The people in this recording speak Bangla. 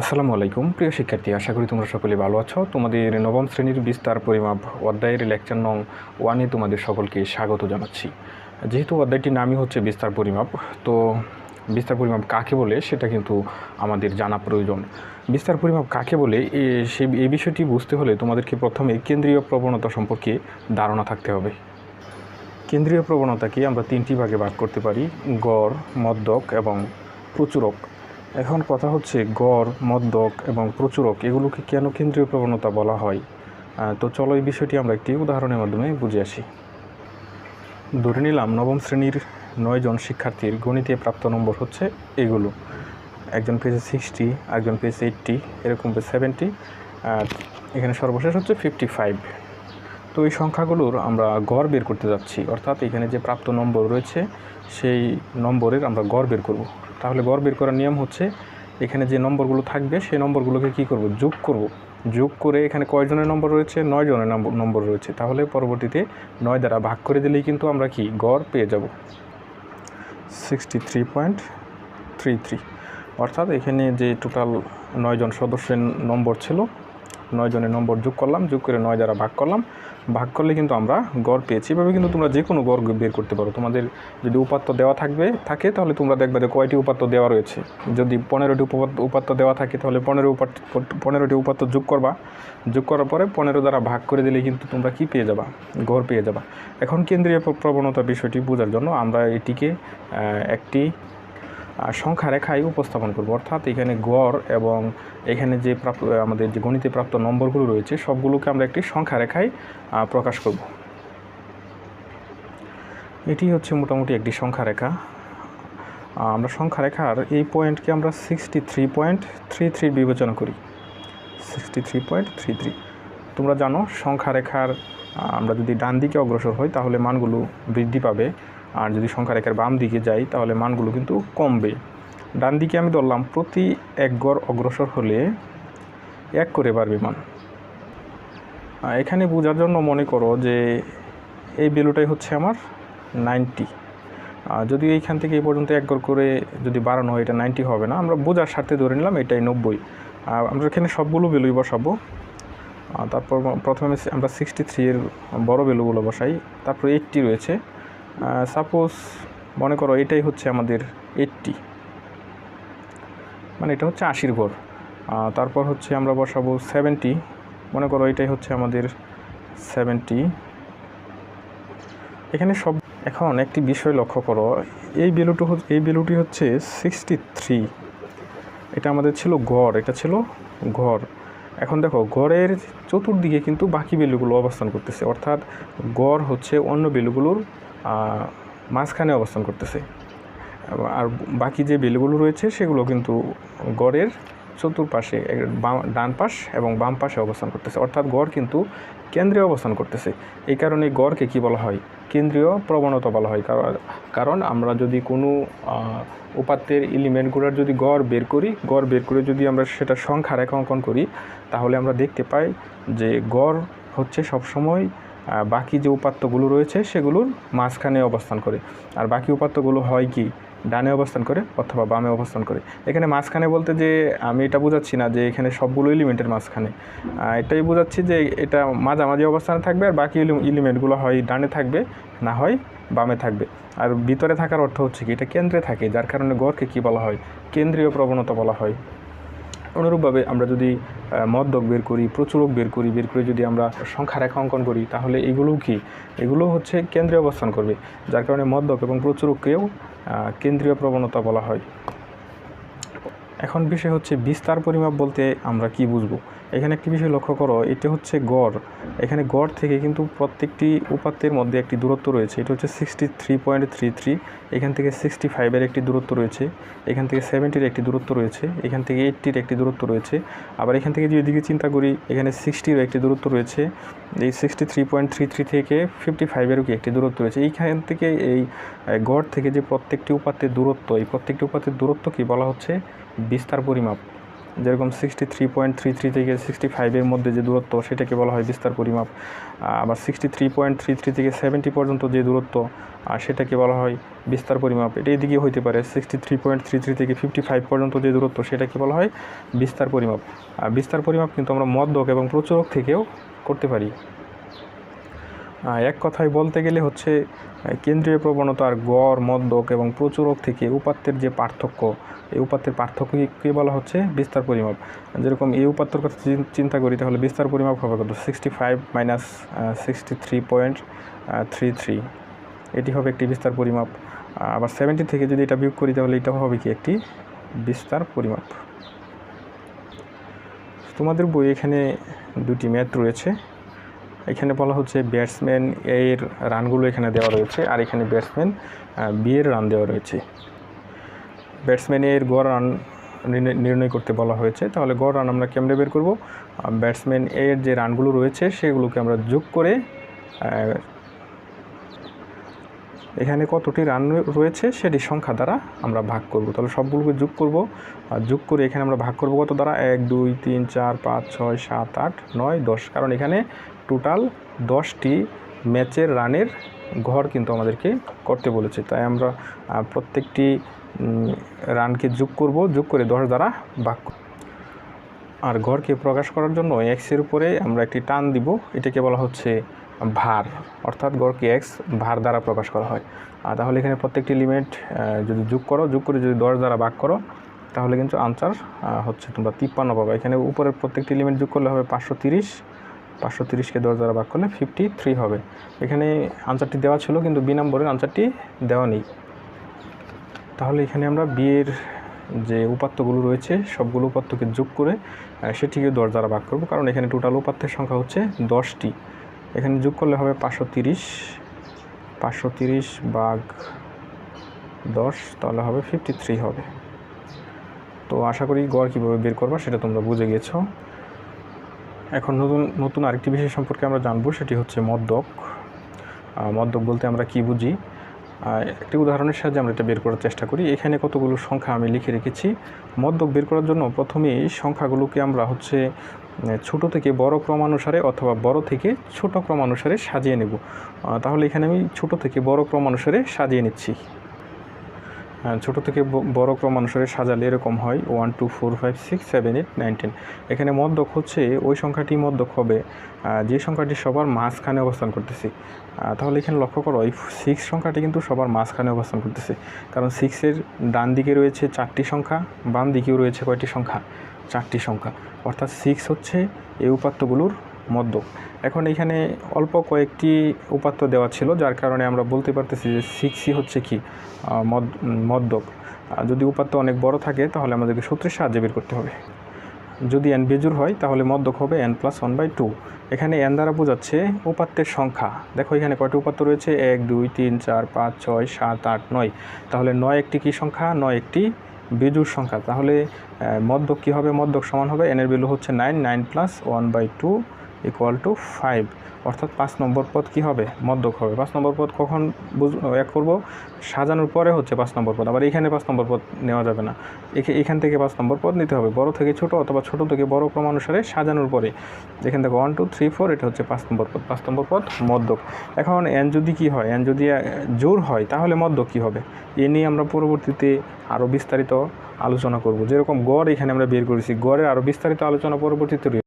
আসসালামু আলাইকুম। প্রিয় শিক্ষার্থী, আশা করি তোমরা সকলে ভালো আছো। তোমাদের নবম শ্রেণির বিস্তার পরিমাপ অধ্যায়ের লেকচার নং ওয়ানে তোমাদের সকলকে স্বাগত জানাচ্ছি। যেহেতু অধ্যায়টির নামই হচ্ছে বিস্তার পরিমাপ, তো বিস্তার পরিমাপ কাকে বলে সেটা কিন্তু আমাদের জানা প্রয়োজন। বিস্তার পরিমাপ কাকে বলে সেই এই বিষয়টি বুঝতে হলে তোমাদেরকে প্রথমে কেন্দ্রীয় প্রবণতা সম্পর্কে ধারণা থাকতে হবে। কেন্দ্রীয় প্রবণতাকে আমরা তিনটি ভাগে ভাগ করতে পারি, গড় মদ্যক এবং প্রচুরক। এখন কথা হচ্ছে গড় মদ্যক এবং প্রচুরক, এগুলোকে কেন কেন্দ্রীয় প্রবণতা বলা হয়? তো চলো এই বিষয়টি আমরা একটি উদাহরণের মাধ্যমে বুঝে আসি। ধরে নিলাম নবম শ্রেণির নয়জন শিক্ষার্থীর গণিতে প্রাপ্ত নম্বর হচ্ছে এগুলো। একজন পেয়েছে সিক্সটি একজন পেয়েছে এইট্টি এরকম পেয়েছে সেভেন্টি আর এখানে সর্বশেষ হচ্ছে ফিফটি ফাইভ তো এই সংখ্যাগুলোর আমরা গড় বের করতে যাচ্ছি, অর্থাৎ এখানে যে প্রাপ্ত নম্বর রয়েছে, সেই নম্বরের আমরা গড় বের করব। তাহলে গড় বের করার নিয়ম হচ্ছে এখানে যে নম্বরগুলো থাকবে, সেই নম্বরগুলোকে কী করব? যোগ করব। যোগ করে এখানে কয়জনের নম্বর রয়েছে? নয় জনের নম্বর নম্বর রয়েছে। তাহলে পরবর্তীতে নয় দ্বারা ভাগ করে দিলেই কিন্তু আমরা কি? গড় পেয়ে যাব। Sixty three point three three অর্থাৎ এখানে যে টোটাল নয়জন সদস্যের নম্বর ছিল নয় জনের নম্বর যোগ করলাম, যোগ করে নয় দ্বারা ভাগ করলাম। ভাগ করলে কিন্তু আমরা গড় পেয়েছি। এভাবে কিন্তু তোমরা যে কোনো গড় বের করতে পারো। তোমাদের যদি উপাত্ত দেওয়া থাকবে, থাকে, তাহলে তোমরা দেখবে যে কয়টি উপাত্ত দেওয়া রয়েছে। যদি পনেরোটি উপাত্ত দেওয়া থাকে, তাহলে পনেরো পনেরোটি উপাত্ত যোগ করবা। যোগ করার পরে পনেরো দ্বারা ভাগ করে দিলে কিন্তু তোমরা কি পেয়ে যাবা? গড় পেয়ে যাবা। এখন কেন্দ্রীয় প্রবণতা বিষয়টি বোঝার জন্য আমরা এটিকে একটি সংখ্যা রেখায় উপস্থাপন করব। অর্থাৎ এখানে গড় এবং এখানে যে প্রাপ্ত আমাদের যে গণিতে প্রাপ্ত নম্বরগুলো রয়েছে, সবগুলোকে আমরা একটি সংখ্যা রেখায় প্রকাশ করব। এটি হচ্ছে মোটামুটি একটি সংখ্যা রেখা। আমরা সংখ্যা রেখার এই পয়েন্টকে আমরা sixty three point three three বিবেচনা করি। Sixty three point three three তোমরা জানো, সংখ্যা রেখার আমরা যদি ডান দিকে অগ্রসর হই, তাহলে মানগুলো বৃদ্ধি পাবে। আর যদি সংখ্যা রেখার বাম দিকে যাই, তাহলে মানগুলো কিন্তু কমবে। ডান দিকে আমি ধরলাম, প্রতি এক গড় অগ্রসর হলে এক করে বাড়বে মান। এখানে বোঝার জন্য মনে করো যে এই ভ্যালুটাই হচ্ছে আমার নাইনটি যদি এইখান থেকে এই পর্যন্ত এক গড় করে যদি বাড়ানো হয়, এটা নাইনটি হবে না। আমরা বোঝার স্বার্থে ধরে নিলাম, এটাই নব্বই। আমরা এখানে সবগুলো ভ্যালুই বসাবো। তারপর প্রথমে আমরা সিক্সটি থ্রি এর বড় ভ্যালুগুলো বসাই। তারপর এইটটি রয়েছে। সাপোজ মনে করো এটাই হচ্ছে আমাদের এইটটি মানে এটা হচ্ছে আশির আহ, তারপর হচ্ছে আমরা বসাবো সেভেন্টি মনে করো এটাই হচ্ছে আমাদের সেভেন্টি এখানে সব এখন একটি বিষয় লক্ষ্য করো। এই ভ্যালুটি এই ভ্যালুটি হচ্ছে সিক্সটি থ্রি এটা আমাদের ছিল গড় এটা ছিল গড় এখন দেখো গড়ের চতুর্দিকে কিন্তু বাকি ভ্যালুগুলো অবস্থান করতেছে। অর্থাৎ গড় হচ্ছে অন্য ভ্যালুগুলোর মাঝখানে অবস্থান করতেছে। আর বাকি যে ভ্যালুগুলো রয়েছে, সেগুলো কিন্তু গড়ের চতুর্পাশে বাম- ডান পাশ এবং বাম পাশে অবস্থান করতেছে। অর্থাৎ গড় কিন্তু কেন্দ্রে অবস্থান করতেছে। এই কারণে গড়কে কি বলা হয়? কেন্দ্রীয় প্রবণতা বলা হয়। কারণ কারণ আমরা যদি কোনো উপাত্তের এলিমেন্টগুলোর যদি গড় বের করি, গড় বের করে যদি আমরা সেটা সংখ্যা রেখা অঙ্কন করি, তাহলে আমরা দেখতে পাই যে গড় হচ্ছে সবসময় বাকি যে উপাত্তগুলো রয়েছে সেগুলোর মাঝখানে অবস্থান করে। আর বাকি উপাত্তগুলো হয় কি? ডানে অবস্থান করে অথবা বামে অবস্থান করে। এখানে মাঝখানে বলতে যে আমি এটা বোঝাচ্ছি না যে এখানে সবগুলো এলিমেন্টের মাঝখানে। এটাই বোঝাচ্ছি যে এটা মাঝামাঝি অবস্থানে থাকবে আর বাকি এলিমেন্টগুলো হয় ডানে থাকবে, না হয় বামে থাকবে। আর ভিতরে থাকার অর্থ হচ্ছে কি? এটা কেন্দ্রে থাকে, যার কারণে গড়কে কি বলা হয়? কেন্দ্রীয় প্রবণতা বলা হয়। অনুরূপভাবে আমরা যদি মদ্যক বের করি প্রচুরক বের করি, বের করে যদি আমরা সংখ্যা রেখা অঙ্কন করি, তাহলে এগুলোও কি? এগুলো হচ্ছে কেন্দ্রীয় অবস্থান করবে, যার কারণে মদ্যক এবং প্রচুরককেও কেন্দ্রীয় প্রবণতা বলা হয়। এখন বিষয় হচ্ছে বিস্তার পরিমাপ বলতে আমরা কি বুঝব? এখানে একটি বিষয় লক্ষ্য করো, এটা হচ্ছে গড়। এখানে গড় থেকে কিন্তু প্রত্যেকটি উপাত্তের মধ্যে একটি দূরত্ব রয়েছে। এটা হচ্ছে sixty three point three three এখান থেকে সিক্সটি ফাইভের একটি দূরত্ব রয়েছে, এখান থেকে সেভেন্টির একটি দূরত্ব রয়েছে, এখান থেকে এইট্টির একটি দূরত্ব রয়েছে। আবার এখান থেকে যদি চিন্তা করি, এখানে সিক্সটির একটি দূরত্ব রয়েছে, এই sixty three point three three থেকে ফিফটি ফাইভেরও কি একটি দূরত্ব রয়েছে। এইখান থেকে এই গড় থেকে যে প্রত্যেকটি উপাত্তের দূরত্ব, এই প্রত্যেকটি উপাত্তের দূরত্ব কি বলা হচ্ছে? বিস্তার পরিমাপ। যেরকম sixty three point three three থেকে সিক্সটি ফাইভের মধ্যে যে দূরত্ব, সেটাকে বলা হয় বিস্তার পরিমাপ। আবার sixty three point three three থেকে সেভেন্টি পর্যন্ত যে দূরত্ব সেটাকে বলা হয় বিস্তার পরিমাপ। এটা এদিকে হইতে পারে sixty three point three three থেকে ফিফটি ফাইভ পর্যন্ত যে দূরত্ব, সেটাকে বলা হয় বিস্তার পরিমাপ। আর বিস্তার পরিমাপ কিন্তু আমরা মদ্যক এবং প্রচুরক থেকেও করতে পারি। এক কথায় বলতে গেলে হচ্ছে কেন্দ্রীয় প্রবণতার গড় মদ্যক এবং প্রচুরক থেকে উপাত্তের যে পার্থক্য, এই উপাত্তের পার্থক্যকে বলা হচ্ছে? বিস্তার পরিমাপ। যেরকম এই উপাত্তর কথা চিন- চিন্তা করি, তাহলে বিস্তার পরিমাপ হবে কত? Sixty five minus sixty three point three three এটি হবে একটি বিস্তার পরিমাপ। আবার সেভেন্টি থেকে যদি এটা বিয়োগ করি, তাহলে এটা হবে কি একটি বিস্তার পরিমাপ। তোমাদের বই এখানে দুটি ম্যাথ রয়েছে। এখানে বলা হচ্ছে ব্যাটসম্যান এর রানগুলো এখানে দেওয়া রয়েছে, আর এখানে ব্যাটসম্যান বি এর রান দেওয়া রয়েছে। ব্যাটসম্যান এর গড় রান নির্ণয়- করতে বলা হয়েছে। তাহলে গড় রান আমরা কেমনে বের করব? ব্যাটসম্যান এর যে রানগুলো রয়েছে, সেগুলোকে আমরা যোগ করে এখানে কতটি রান রয়েছে সেটি সংখ্যা দ্বারা আমরা ভাগ করব। তাহলে সবগুলোকে যোগ করব। আর যোগ করে এখানে আমরা ভাগ করব কত দ্বারা? এক, দুই, তিন, চার, পাঁচ, ছয়, সাত, আট, নয়, দশ। কারণ এখানে টোটাল দশটি ম্যাচের রানের ঘর কিন্তু আমাদেরকে করতে বলেছে। তাই আমরা প্রত্যেকটি রানকে যোগ করব, যোগ করে দশ দ্বারা ভাগ। আর ঘরকে প্রকাশ করার জন্য এক্সের উপরে আমরা একটি টান দিব। এটাকে বলা হচ্ছে ভার, অর্থাৎ গড়কে এক্স ভার দ্বারা প্রকাশ করা হয়। আর তাহলে এখানে প্রত্যেকটি লিমিট যদি যোগ করো, যোগ করে যদি দশ দ্বারা ভাগ করো, তাহলে কিন্তু আনসার হচ্ছে তোমরা তিপ্পান্ন পাবে। এখানে উপরের প্রত্যেকটি লিমিট যোগ করলে হবে পাঁচশো তিরিশ, পাঁচশো তিরিশকে দশ দ্বারা ভাগ করলে ফিফটি থ্রি হবে। এখানে আনসারটি দেওয়া ছিল, কিন্তু বি নম্বরের আনসারটি দেওয়া নেই। তাহলে এখানে আমরা বিয়ের যে উপাত্তগুলো রয়েছে, সবগুলো উপাত্তকে যোগ করে সেটিকে দশ দ্বারা ভাগ করব। কারণ এখানে টোটাল উপাত্তের সংখ্যা হচ্ছে দশটি। এখানে যোগ করলে হবে পাঁচশো তিরিশ। পাঁচশো তিরিশ বাঘ দশ, তাহলে হবে ফিফটি থ্রি হবে। তো আশা করি গড় কীভাবে বের করবা সেটা তোমরা বুঝে গেছো। এখন নতুন নতুন আরেকটি বিষয় সম্পর্কে আমরা জানব, সেটি হচ্ছে মদ্যক মদ্যক বলতে আমরা কি বুঝি? একটি উদাহরণের সাহায্যে আমরা এটা বের করার চেষ্টা করি। এখানে কতগুলো সংখ্যা আমি লিখে রেখেছি। মদ্যক বের করার জন্য প্রথমেই সংখ্যাগুলোকে আমরা হচ্ছে ছোট থেকে বড় ক্রমানুসারে অথবা বড় থেকে ছোট ক্রমানুসারে সাজিয়ে নেব। তাহলে এখানে আমি ছোট থেকে বড় ক্রমানুসারে সাজিয়ে নিচ্ছি। ছোটো থেকে বড় ক্রম অনুসারে সাজালে এরকম হয় one two four five six seven eight nine ten এখানে মদ্যক হচ্ছে, ওই সংখ্যাটি মদ্যক হবে যে সংখ্যাটি সবার মাঝখানে অবস্থান করতেছে। তাহলে এখানে লক্ষ্য করো, এই সিক্স সংখ্যাটি কিন্তু সবার মাঝখানে অবস্থান করতেছে। কারণ সিক্সের ডান দিকে রয়েছে চারটি সংখ্যা বাম দিকেও রয়েছে কয়টি সংখ্যা? চারটি সংখ্যা, অর্থাৎ সিক্স হচ্ছে এই উপাত্তগুলোর মদ্যক এখন এখানে অল্প কয়েকটি উপাত্ত দেওয়া ছিল, যার কারণে আমরা বলতে পারতেছি যে সিক্সই হচ্ছে কি মদ্যক যদি উপাত্ত অনেক বড় থাকে, তাহলে আমাদেরকে সূত্রের সাহায্যে বের করতে হবে। যদি এন বেজুর হয়, তাহলে মদ্যক হবে N plus one by two এখানে এন দ্বারা বোঝাচ্ছে উপাত্তের সংখ্যা। দেখো এখানে কয়টি উপাত্ত রয়েছে? এক, দুই, তিন, চার, পাঁচ, ছয়, সাত, আট, নয়। তাহলে নয় একটি কী সংখ্যা? নয় একটি বেজুর সংখ্যা। তাহলে মধ্যক কী হবে? মধ্যক সমান হবে? এনের ভ্যালু হচ্ছে nine nine plus one by two equal to five অর্থাৎ পাঁচ নম্বর পদ কী হবে? মদ্যক হবে। পাঁচ নম্বর পদ কখন বুঝ, এক করব? সাজানোর পরে হচ্ছে পাঁচ নম্বর পদ। আবার এখানে পাঁচ নম্বর পদ নেওয়া যাবে না। এখে- এখান থেকে পাঁচ নম্বর পদ নিতে হবে। বড় থেকে ছোট অথবা ছোট থেকে বড় ক্রমানুসারে সাজানোর পরে। এখান থেকে ওয়ান টু থ্রি ফোর এটা হচ্ছে পাঁচ নম্বর পদ। পাঁচ নম্বর পদ মদ্যক এখন এন যদি কি হয়? এন যদি জোর হয়, তাহলে মদ্যক কী হবে? এ নিয়ে আমরা পরবর্তীতে আরও বিস্তারিত আলোচনা করব। যেরকম গড় এখানে আমরা বের করেছি। গড়ের আরও বিস্তারিত আলোচনা পরবর্তীতে।